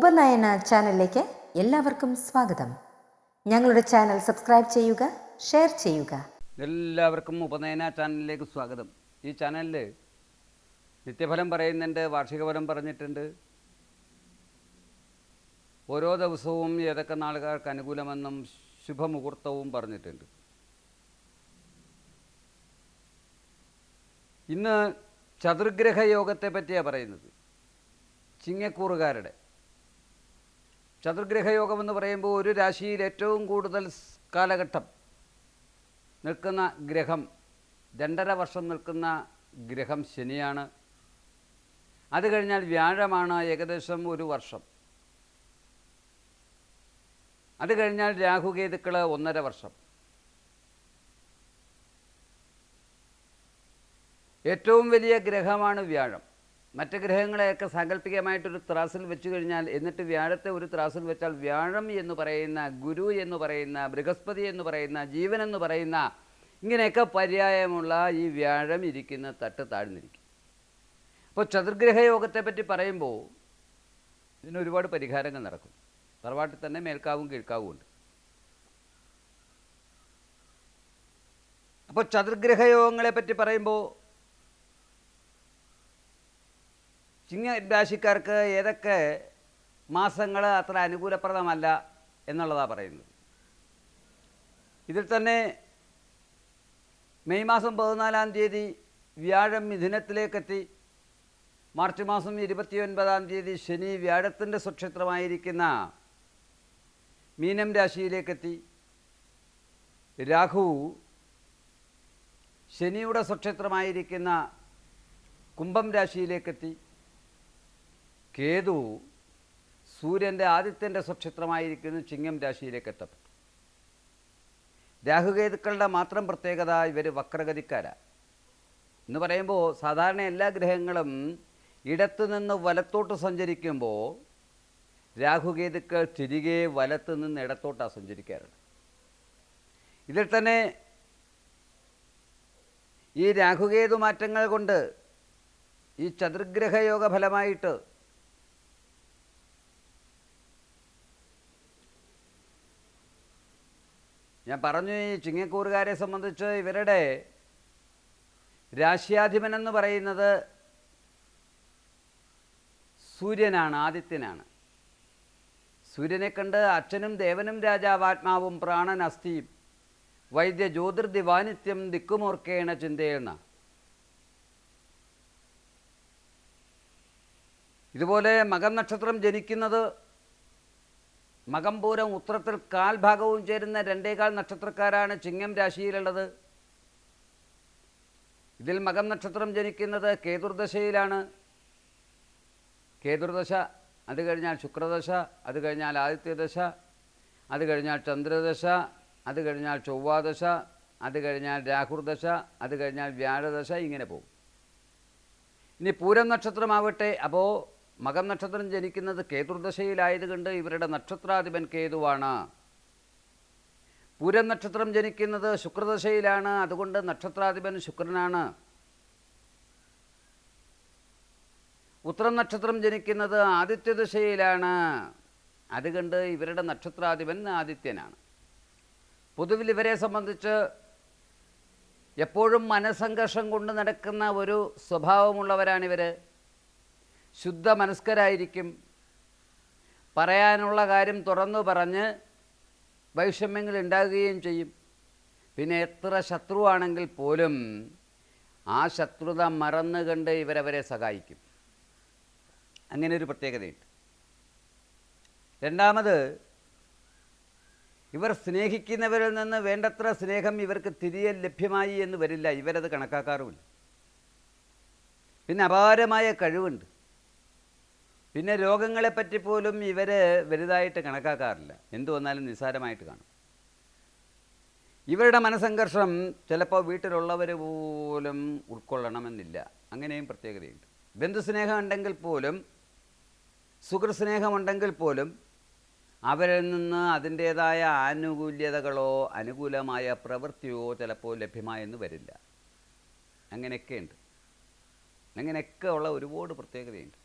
ഉപനയന ചാനലിലേക്ക് എല്ലാവർക്കും സ്വാഗതം. ഞങ്ങളുടെ ചാനൽ സബ്സ്ക്രൈബ് ചെയ്യുക ഷെയർ ചെയ്യുക. എല്ലാവർക്കും ഉപനയന ചാനലിലേക്ക് സ്വാഗതം. ഈ ചാനലിൽ നിത്യഫലം പറയുന്നുണ്ട് വാർഷിക ഫലം പറഞ്ഞിട്ടുണ്ട്. ഓരോ ദിവസവും ഏതൊക്കെ നാളുകാർക്ക് അനുകൂലമെന്നും ശുഭമുഹൂർത്തവും പറഞ്ഞിട്ടുണ്ട്. ഇന്ന് ചതുർഗ്രഹ യോഗത്തെ പറ്റിയാണ് പറയുന്നത്. ചിങ്ങക്കൂറുകാരുടെ ചതുർഗ്രഹ യോഗം എന്ന് പറയുമ്പോൾ ഒരു രാശിയിൽ ഏറ്റവും കൂടുതൽ കാലഘട്ടം നിൽക്കുന്ന ഗ്രഹം രണ്ടര വർഷം നിൽക്കുന്ന ഗ്രഹം ശനിയാണ്. അത് കഴിഞ്ഞാൽ വ്യാഴമാണ് ഏകദേശം ഒരു വർഷം. അത് കഴിഞ്ഞാൽ രാഹുകേതുക്കൾ ഒന്നര വർഷം. ഏറ്റവും വലിയ ഗ്രഹമാണ് വ്യാഴം. മറ്റ് ഗ്രഹങ്ങളെയൊക്കെ സാങ്കല്പികമായിട്ടൊരു ത്രാസിൽ വെച്ചു കഴിഞ്ഞാൽ എന്നിട്ട് വ്യാഴത്തെ ഒരു ത്രാസിൽ വെച്ചാൽ വ്യാഴം എന്ന് പറയുന്ന ഗുരു എന്ന് പറയുന്ന ബൃഹസ്പതി എന്ന് പറയുന്ന ജീവൻ എന്ന് പറയുന്ന ഇങ്ങനെയൊക്കെ പര്യായമുള്ള ഈ വ്യാഴം ഇരിക്കുന്ന തട്ട് താഴ്ന്നിരിക്കും അപ്പോൾ ചതുർഗ്രഹ യോഗത്തെ പറ്റി പറയുമ്പോൾ ഇതിന് ഒരുപാട് പരിഹാരങ്ങൾ നടക്കും. തറവാട്ടിൽ തന്നെ മേൽക്കാവും കീഴ്ക്കാവും ഉണ്ട്. അപ്പോൾ ചതുർഗ്രഹ യോഗങ്ങളെ പറ്റി പറയുമ്പോൾ ചിങ്ങ രാശിക്കാർക്ക് ഏതൊക്കെ മാസങ്ങൾ അത്ര അനുകൂലപ്രദമല്ല എന്നുള്ളതാണ് പറയുന്നത്. ഇതിൽ തന്നെ മെയ് മാസം പതിനാലാം തീയതി വ്യാഴം മിഥുനത്തിലേക്കെത്തി. മാർച്ച് മാസം ഇരുപത്തിയൊൻപതാം തീയതി ശനി വ്യാഴത്തിന്റെ സ്വക്ഷേത്രമായിരിക്കുന്ന മീനം രാശിയിലേക്കെത്തി. രാഹു ശനിയുടെ സ്വക്ഷേത്രമായിരിക്കുന്ന കുംഭം രാശിയിലേക്കെത്തി. കേതു സൂര്യന്റെ ആദിത്യന്റെ സ്വക്ഷേത്രമായിരിക്കുന്ന ചിങ്ങം രാശിയിലേക്ക് എത്തപ്പെട്ടു രാഹുകേതുക്കളുടെ മാത്രം പ്രത്യേകത ഇവർ വക്രഗതിക്കാരാണ് എന്ന് പറയുമ്പോൾ സാധാരണ എല്ലാ ഗ്രഹങ്ങളും ഇടത്തു നിന്ന് വലത്തോട്ട് സഞ്ചരിക്കുമ്പോൾ രാഹുകേതുക്കൾ തിരികെ വലത്തു നിന്ന് ഇടത്തോട്ടാണ് സഞ്ചരിക്കാറുള്ളത്. ഇതിൽ തന്നെ ഈ രാഹുകേതു മാറ്റങ്ങൾ കൊണ്ട് ഈ ചതുർഗ്രഹയോഗ ഫലമായിട്ട് ഞാൻ പറഞ്ഞു ഈ ചിങ്ങക്കൂറുകാരെ സംബന്ധിച്ച് ഇവരുടെ രാശ്യാധിപൻ എന്ന് പറയുന്നത് സൂര്യനാണ് ആദിത്യനാണ്. സൂര്യനെ കണ്ട് അച്ഛനും ദേവനും രാജാവാത്മാവും പ്രാണൻ അസ്ഥിയും വൈദ്യ ജ്യോതിർദിവാനിത്യം ദിക്കുമോർക്കേണ ചിന്തയെന്ന. ഇതുപോലെ മകം നക്ഷത്രം ജനിക്കുന്നത് മകംപൂരം ഉത്രത്തിൽ കാൽഭാഗവും ചേരുന്ന രണ്ടേകാൽ നക്ഷത്രക്കാരാണ് ചിങ്ങം രാശിയിലുള്ളത്. ഇതിൽ മകം നക്ഷത്രം ജനിക്കുന്നത് കേതുർദശയിലാണ്. കേതുർദശ അത് കഴിഞ്ഞാൽ ശുക്രദശ അത് കഴിഞ്ഞാൽ ആദിത്യദശ അത് കഴിഞ്ഞാൽ ചന്ദ്രദശ അത് കഴിഞ്ഞാൽ ചൊവ്വാദശ അത് കഴിഞ്ഞാൽ രാഹുർദശ അത് കഴിഞ്ഞാൽ വ്യാഴദശ ഇങ്ങനെ പോകും. ഇനി പൂരം നക്ഷത്രമാവട്ടെ അപ്പോൾ മകം നക്ഷത്രം ജനിക്കുന്നത് കേതുർദശയിലായതുകൊണ്ട് ഇവരുടെ നക്ഷത്രാധിപൻ കേതുവാണ്. പൂരം നക്ഷത്രം ജനിക്കുന്നത് ശുക്രദശയിലാണ്. അതുകൊണ്ട് നക്ഷത്രാധിപൻ ശുക്രനാണ്. ഉത്തരം നക്ഷത്രം ജനിക്കുന്നത് ആദിത്യദശയിലാണ്. അതുകൊണ്ട് ഇവരുടെ നക്ഷത്രാധിപൻ ആദിത്യനാണ്. പൊതുവിൽ ഇവരെ സംബന്ധിച്ച് എപ്പോഴും മനസ്സംഘർഷം കൊണ്ട് നടക്കുന്ന ഒരു സ്വഭാവമുള്ളവരാണിവർ ശുദ്ധ മനസ്കരായിരിക്കും പറയാനുള്ള കാര്യം തുറന്നു പറഞ്ഞ് വൈഷമ്യങ്ങൾ ഉണ്ടാകുകയും ചെയ്യും. പിന്നെ എത്ര ശത്രുവാണെങ്കിൽ പോലും ആ ശത്രുത മറന്നു കണ്ട് ഇവരവരെ സഹായിക്കും. അങ്ങനെ ഒരു പ്രത്യേകതയുണ്ട്. രണ്ടാമത് ഇവർ സ്നേഹിക്കുന്നവരിൽ നിന്ന് വേണ്ടത്ര സ്നേഹം ഇവർക്ക് തിരികെ ലഭ്യമായി എന്ന് വരില്ല. ഇവരത് കണക്കാക്കാറുമില്ല. പിന്നെ അപാരമായ കഴിവുണ്ട്. പിന്നെ രോഗങ്ങളെപ്പറ്റി പോലും ഇവർ വലുതായിട്ട് കണക്കാക്കാറില്ല. എന്തു വന്നാലും നിസ്സാരമായിട്ട് കാണും. ഇവരുടെ മനസ്സംഘർഷം ചിലപ്പോൾ വീട്ടിലുള്ളവർ പോലും ഉൾക്കൊള്ളണമെന്നില്ല. അങ്ങനെയും പ്രത്യേകതയുണ്ട്. ബന്ധുസ്നേഹം ഉണ്ടെങ്കിൽ പോലും സുഹൃസ്നേഹമുണ്ടെങ്കിൽ പോലും അവരിൽ നിന്ന് അതിന്റേതായ ആനുകൂല്യതകളോ അനുകൂലമായ പ്രവൃത്തിയോ ചിലപ്പോൾ ലഭ്യമായെന്ന് വരില്ല. അങ്ങനെയൊക്കെയുണ്ട്. അങ്ങനെയൊക്കെ ഉള്ള ഒരുപാട് പ്രത്യേകതയുണ്ട്.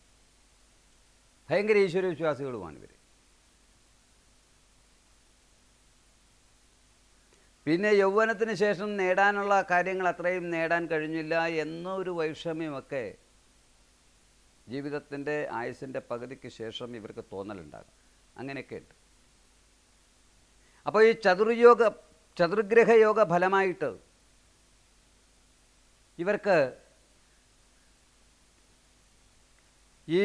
ഭയങ്കര ഈശ്വര വിശ്വാസികളുമാണ് ഇവർ പിന്നെ യൗവനത്തിന് ശേഷം നേടാനുള്ള കാര്യങ്ങൾ അത്രയും നേടാൻ കഴിഞ്ഞില്ല എന്നൊരു വൈഷമ്യമൊക്കെ ജീവിതത്തിന്റെ ആയുസിന്റെ പകുതിക്ക് ശേഷം ഇവർക്ക് തോന്നലുണ്ടാകും. അങ്ങനെയൊക്കെ ഉണ്ട് അപ്പോൾ ഈ ചതുർയോഗ ചതുർഗ്രഹയോഗ ഫലമായിട്ട് ഇവർക്ക് ഈ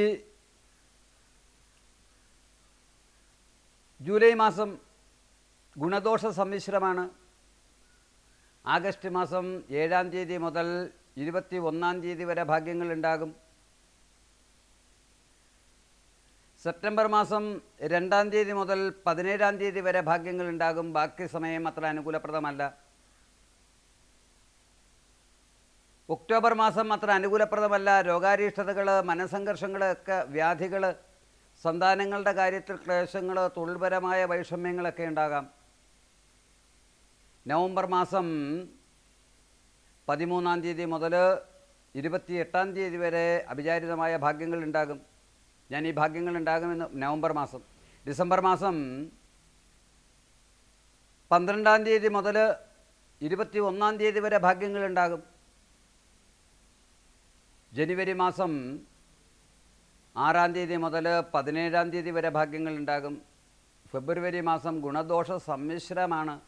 ജൂലൈ മാസം ഗുണദോഷ സമ്മിശ്രമാണ്. ആഗസ്റ്റ് മാസം ഏഴാം തീയതി മുതൽ ഇരുപത്തി ഒന്നാം തീയതി വരെ ഭാഗ്യങ്ങളുണ്ടാകും സെപ്റ്റംബർ മാസം രണ്ടാം തീയതി മുതൽ പതിനേഴാം തീയതി വരെ ഭാഗ്യങ്ങളുണ്ടാകും ബാക്കി സമയം അത്ര അനുകൂലപ്രദമല്ല. ഒക്ടോബർ മാസം അത്ര അനുകൂലപ്രദമല്ല. രോഗാരീഷ്ടതകൾ മനസ്സംഘർഷങ്ങൾ ഒക്കെ വ്യാധികൾ സന്താനങ്ങളുടെ കാര്യത്തിൽ ക്ലേശങ്ങൾ തൊഴിൽപരമായ വൈഷമ്യങ്ങളൊക്കെ ഉണ്ടാകാം. നവംബർ മാസം പതിമൂന്നാം തീയതി മുതൽ ഇരുപത്തി എട്ടാം തീയതി വരെ അവിചാരിതമായ ഭാഗ്യങ്ങൾ ഉണ്ടാകും. ഞാൻ ഈ ഭാഗ്യങ്ങൾ ഉണ്ടാകുമെന്ന് നവംബർ മാസം. ഡിസംബർ മാസം പന്ത്രണ്ടാം തീയതി മുതൽ ഇരുപത്തി ഒന്നാം തീയതി വരെ ഭാഗ്യങ്ങൾ ഉണ്ടാകും. ജനുവരി മാസം ആറാം തീയതി മുതൽ പതിനേഴാം തീയതി വരെ ഭാഗ്യങ്ങൾ ഉണ്ടാകും. ഫെബ്രുവരി മാസം ഗുണദോഷ സമ്മിശ്രമാണ്.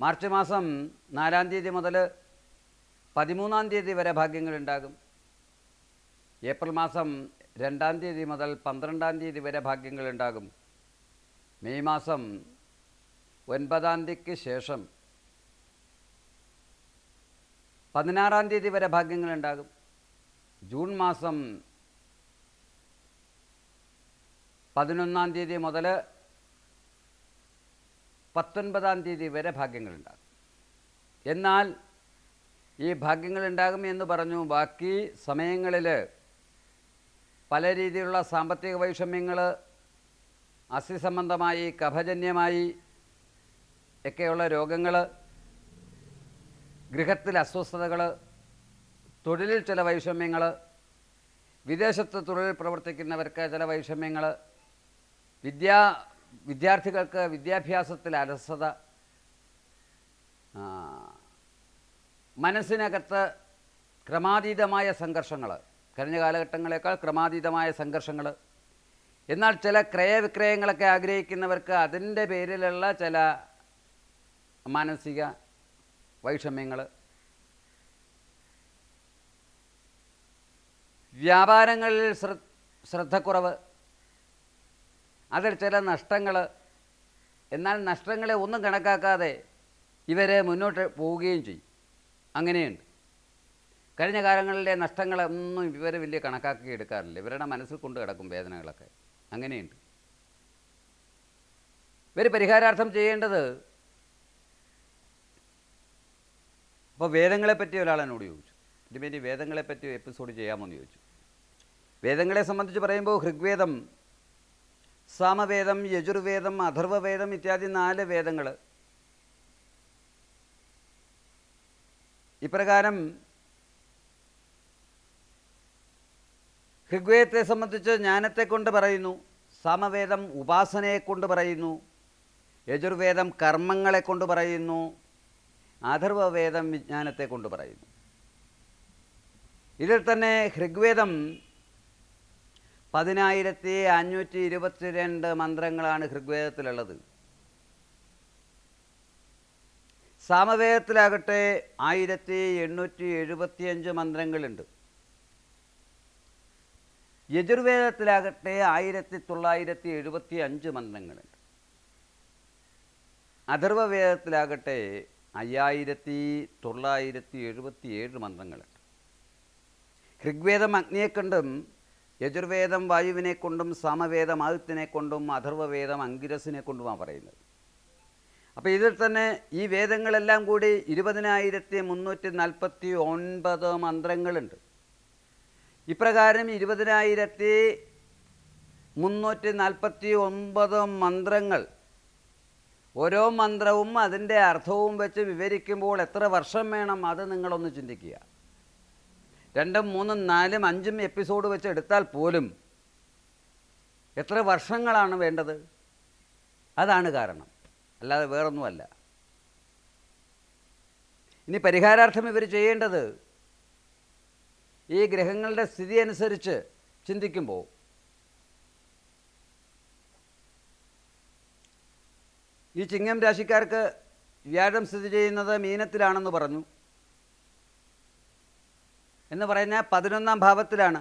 മാർച്ച് മാസം നാലാം തീയതി മുതൽ പതിമൂന്നാം തീയതി വരെ ഭാഗ്യങ്ങൾ ഉണ്ടാകും. ഏപ്രിൽ മാസം രണ്ടാം തീയതി മുതൽ പന്ത്രണ്ടാം തീയതി വരെ ഭാഗ്യങ്ങൾ ഉണ്ടാകും. മെയ് മാസം ഒൻപതാം തീയതിക്ക് ശേഷം പതിനാറാം തീയതി വരെ ഭാഗ്യങ്ങൾ ഉണ്ടാകും. ജൂൺ മാസം പതിനൊന്നാം തീയതി മുതൽ പത്തൊൻപതാം തീയതി വരെ ഭാഗ്യങ്ങളുണ്ടാകും. എന്നാൽ ഈ ഭാഗ്യങ്ങളുണ്ടാകും എന്ന് പറഞ്ഞു. ബാക്കി സമയങ്ങളിൽ പല രീതിയിലുള്ള സാമ്പത്തിക വൈഷമ്യങ്ങൾ അസ്ഥിസംബന്ധമായി കഫജന്യമായി ഒക്കെയുള്ള രോഗങ്ങൾ ഗൃഹത്തിൽ അസ്വസ്ഥതകൾ തൊഴിലിൽ ചില വൈഷമ്യങ്ങൾ വിദേശത്ത് തൊഴിൽ പ്രവർത്തിക്കുന്നവർക്ക് ചില വൈഷമ്യങ്ങൾ വിദ്യാ വിദ്യാർത്ഥികൾക്ക് വിദ്യാഭ്യാസത്തിൽ അലസത മനസ്സിനകത്ത് ക്രമാതീതമായ സംഘർഷങ്ങൾ കഴിഞ്ഞ കാലഘട്ടങ്ങളേക്കാൾ ക്രമാതീതമായ സംഘർഷങ്ങൾ. എന്നാൽ ചില ക്രയവിക്രയങ്ങളൊക്കെ ആഗ്രഹിക്കുന്നവർക്ക് അതിന്റെ പേരിലുള്ള ചില മാനസിക വൈഷമ്യങ്ങൾ. വ്യാപാരങ്ങളിൽ ശ്രദ്ധക്കുറവ്. അതിൽ ചില നഷ്ടങ്ങൾ. എന്നാൽ നഷ്ടങ്ങളെ ഒന്നും കണക്കാക്കാതെ ഇവരെ മുന്നോട്ട് പോവുകയും ചെയ്യും. അങ്ങനെയുണ്ട്. കഴിഞ്ഞ കാലങ്ങളിലെ നഷ്ടങ്ങളൊന്നും ഇവർ വലിയ കണക്കാക്കി എടുക്കാറില്ല. ഇവരുടെ മനസ്സിൽ കൊണ്ട് കിടക്കും വേദനകളൊക്കെ. അങ്ങനെയുണ്ട്. ഇവർ പരിഹാരാർത്ഥം ചെയ്യേണ്ടത് അപ്പോൾ വേദങ്ങളെപ്പറ്റി ഒരാൾ എന്നോട് ചോദിച്ചു. ഇതിനുവേണ്ടി വേദങ്ങളെപ്പറ്റി എപ്പിസോഡ് ചെയ്യാമെന്ന് ചോദിച്ചു. വേദങ്ങളെ സംബന്ധിച്ച് പറയുമ്പോൾ ഋഗ്വേദം സാമവേദം യജുർവേദം അഥർവവേദം ഇത്യാദി നാല് വേദങ്ങൾ ഇപ്രകാരം ഋഗ്വേദത്തെ സംബന്ധിച്ച് ജ്ഞാനത്തെ കൊണ്ട് പറയുന്നു സാമവേദം ഉപാസനയെ കൊണ്ട് പറയുന്നു യജുർവേദം കർമ്മങ്ങളെ കൊണ്ട് പറയുന്നു അഥർവവേദം വിജ്ഞാനത്തെ കൊണ്ട് പറയുന്നു. ഇതിൽ തന്നെ ഋഗ്വേദം പതിനായിരത്തി അഞ്ഞൂറ്റി ഇരുപത്തിരണ്ട് മന്ത്രങ്ങളാണ് ഋഗ്വേദത്തിലുള്ളത്. സാമവേദത്തിലാകട്ടെ ആയിരത്തി എണ്ണൂറ്റി എഴുപത്തിയഞ്ച് മന്ത്രങ്ങളുണ്ട്. യജുർവേദത്തിലാകട്ടെ ആയിരത്തി തൊള്ളായിരത്തി എഴുപത്തി അഞ്ച് മന്ത്രങ്ങളുണ്ട്. അഥർവവേദത്തിലാകട്ടെ അയ്യായിരത്തി തൊള്ളായിരത്തി എഴുപത്തി ഏഴ് മന്ത്രങ്ങളുണ്ട്. ഋഗ്വേദം അഗ്നിയെ കൊണ്ടും യജുർവേദം വായുവിനെ കൊണ്ടും സാമവേദം ആദിത്യനെ കൊണ്ടും അഥർവവേദം അങ്കിരസിനെ കൊണ്ടുമാണ് പറയുന്നത്. അപ്പോൾ ഇതിൽ തന്നെ ഈ വേദങ്ങളെല്ലാം കൂടി ഇരുപതിനായിരത്തി മുന്നൂറ്റി നാൽപ്പത്തി ഒൻപത് മന്ത്രങ്ങളുണ്ട്. ഇപ്രകാരം ഇരുപതിനായിരത്തി മുന്നൂറ്റി നാൽപ്പത്തി ഒൻപത് മന്ത്രങ്ങൾ ഓരോ മന്ത്രവും അതിന്റെ അർത്ഥവും വെച്ച് വിവരിക്കുമ്പോൾ എത്ര വർഷം വേണം അത് നിങ്ങളൊന്ന് ചിന്തിക്കുക. രണ്ടും മൂന്നും നാലും അഞ്ചും എപ്പിസോഡ് വെച്ച് എടുത്താൽ പോലും എത്ര വർഷങ്ങളാണ് വേണ്ടത്? അതാണ് കാരണം. അല്ലാതെ വേറൊന്നുമല്ല. ഇനി പരിഹാരാർത്ഥം ഇവർ ചെയ്യേണ്ടത് ഈ ഗ്രഹങ്ങളുടെ സ്ഥിതി അനുസരിച്ച് ചിന്തിക്കുമ്പോൾ ഈ ചിങ്ങം രാശിക്കാർക്ക് വ്യാഴം സ്ഥിതി ചെയ്യുന്നത് മീനത്തിലാണെന്ന് പറഞ്ഞു. എന്ന് പറയുന്ന പതിനൊന്നാം ഭാവത്തിലാണ്.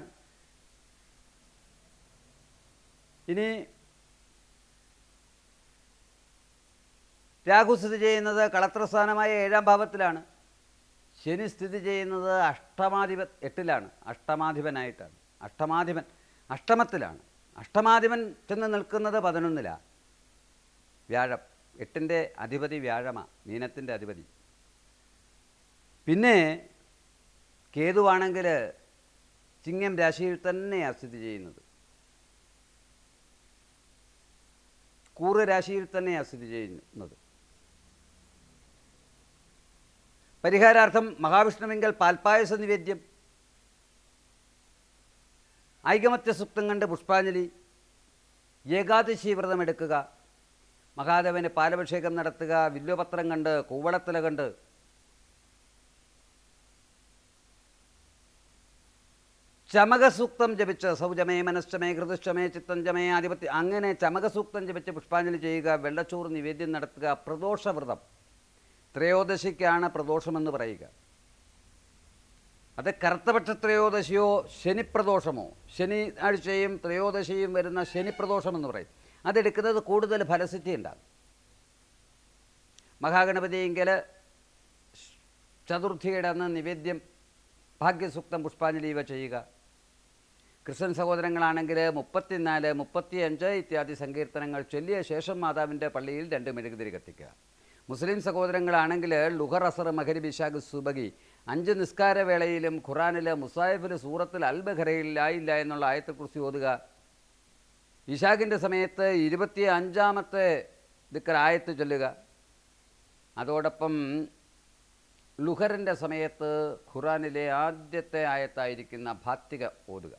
ഇനി രാഹു സ്ഥിതി ചെയ്യുന്നത് കളത്രസ്ഥാനമായ ഏഴാം ഭാവത്തിലാണ്. ശനി സ്ഥിതി ചെയ്യുന്നത് അഷ്ടമാധിപ എട്ടിലാണ്. അഷ്ടമാധിപനായിട്ടാണ്. അഷ്ടമാധിപൻ അഷ്ടമത്തിലാണ്. അഷ്ടമാധിപൻ ചെന്ന് നിൽക്കുന്നത് പതിനൊന്നിലാണ് വ്യാഴം എട്ടിന്റെ അധിപതി വ്യാഴമാണ് മീനത്തിന്റെ അധിപതി. പിന്നെ കേതുവാണെങ്കിൽ ചിങ്ങം രാശിയിൽ തന്നെയാണ് സ്ഥിതി ചെയ്യുന്നത്. കൂറ് രാശിയിൽ തന്നെയാണ് സ്ഥിതി ചെയ്യുന്നത്. പരിഹാരാർത്ഥം മഹാവിഷ്ണുവിങ്കൽ പാൽപ്പായസ നിവേദ്യം. ഐകമത്യ സുപ്തം കണ്ട് പുഷ്പാഞ്ജലി. ഏകാദശി വ്രതമെടുക്കുക. മഹാദേവന് പാലഭിഷേകം നടത്തുക. വില്വപത്രം കണ്ട് കൂവളത്തില കണ്ട് ചമകസൂക്തം ജപിച്ച് സൗജമേ മനശ്ചമേ ഘൃതുശ്ചമേ ചിത്തം ചമേ ആധിപത്യം അങ്ങനെ ചമകസൂക്തം ജപിച്ച് പുഷ്പാഞ്ജലി ചെയ്യുക വെള്ളച്ചോറ് നിവേദ്യം നടത്തുക പ്രദോഷവ്രതം. ത്രയോദശിക്കാണ് പ്രദോഷമെന്ന് പറയുക. അത് കറുത്തപക്ഷ ത്രയോദശിയോ ശനിപ്രദോഷമോ ശനി ആഴ്ചയും ത്രയോദശിയും വരുന്ന ശനിപ്രദോഷമെന്ന് പറയും. അതെടുക്കുന്നത് കൂടുതൽ ഫലസിദ്ധി ഉണ്ടാകും മഹാഗണപതിയെങ്കിൽ ചതുർത്ഥിയുടെ അന്ന് നിവേദ്യം ഭാഗ്യസൂക്തം പുഷ്പാഞ്ജലി ഇവ ചെയ്യുക. ക്രിസ്ത്യൻ സഹോദരങ്ങളാണെങ്കിൽ മുപ്പത്തിനാല് മുപ്പത്തിയഞ്ച് ഇത്യാദി സങ്കീർത്തനങ്ങൾ ചൊല്ലിയ ശേഷം മാതാവിന്റെ പള്ളിയിൽ രണ്ട് മെഴുകുതിരി കത്തിക്കുക. മുസ്ലിം സഹോദരങ്ങളാണെങ്കിൽ ലുഹർ അസർ മഹരി ബിഷാഖ് സുബഗി അഞ്ച് നിസ്കാര വേളയിലും ഖുറാനിൽ മുസാഹിഫിൽ സൂറത്തിൽ അൽ ബഖറയിൽ ലായില്ല എന്നുള്ള ആയത്തെക്കുറിച്ച് ഓതുക. ഇഷാഖിന്റെ സമയത്ത് ഇരുപത്തി അഞ്ചാമത്തെ ദിക്കർ ആയത്ത് ചൊല്ലുക. അതോടൊപ്പം ലുഹറിന്റെ സമയത്ത് ഖുറാനിലെ ആദ്യത്തെ ആയത്തായിരിക്കുന്ന ഭാത്തിക ഓതുക.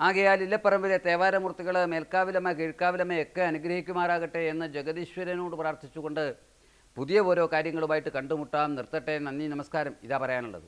ആകയാൽ ഇല്ലപ്പറമ്പിലെ തേവാരമൂർത്തികൾ മേൽക്കാവിലമ്മ കീഴ്ക്കാവിലമ്മ ഒക്കെ അനുഗ്രഹിക്കുമാറാകട്ടെ എന്ന് ജഗദീശ്വരനോട് പ്രാർത്ഥിച്ചുകൊണ്ട് പുതിയ ഓരോ കാര്യങ്ങളുമായിട്ട് കണ്ടുമുട്ടാം. നിർത്തട്ടെ. നന്ദി നമസ്കാരം. ഇതാ പറയാനുള്ളത്.